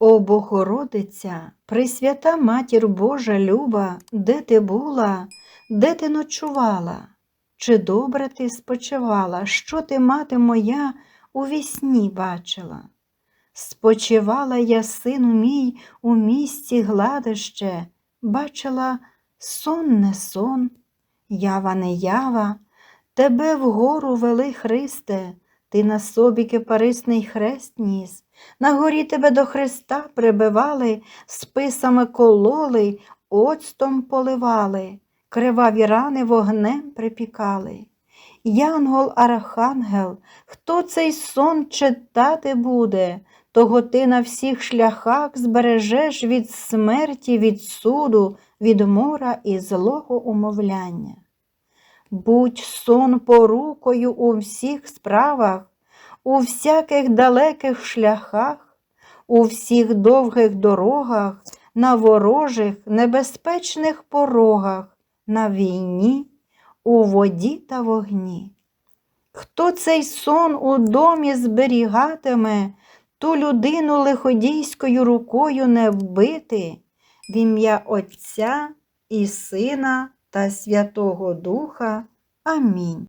О Богородиця, Пресвята Матір Божа Люба, де ти була, де ти ночувала? Чи добре ти спочивала, що ти, мати моя, у вісні бачила? Спочивала я, сину мій, у місті гладище, бачила сон не сон, ява не ява, тебе вгору вели Христе, ти на собі кипарисний хрест ніс, на горі тебе до Христа прибивали, списами кололи, оцтом поливали, криваві рани вогнем припікали. Янгол Архангел, хто цей сон читати буде, того ти на всіх шляхах збережеш від смерті, від суду, від мора і злого умовляння. Будь сон порукою у всіх справах, у всяких далеких шляхах, у всіх довгих дорогах, на ворожих небезпечних порогах, на війні, у воді та вогні. Хто цей сон у домі зберігатиме, ту людину лиходійською рукою не вбити, в ім'я Отця і Сина та Святого Духа. Амінь.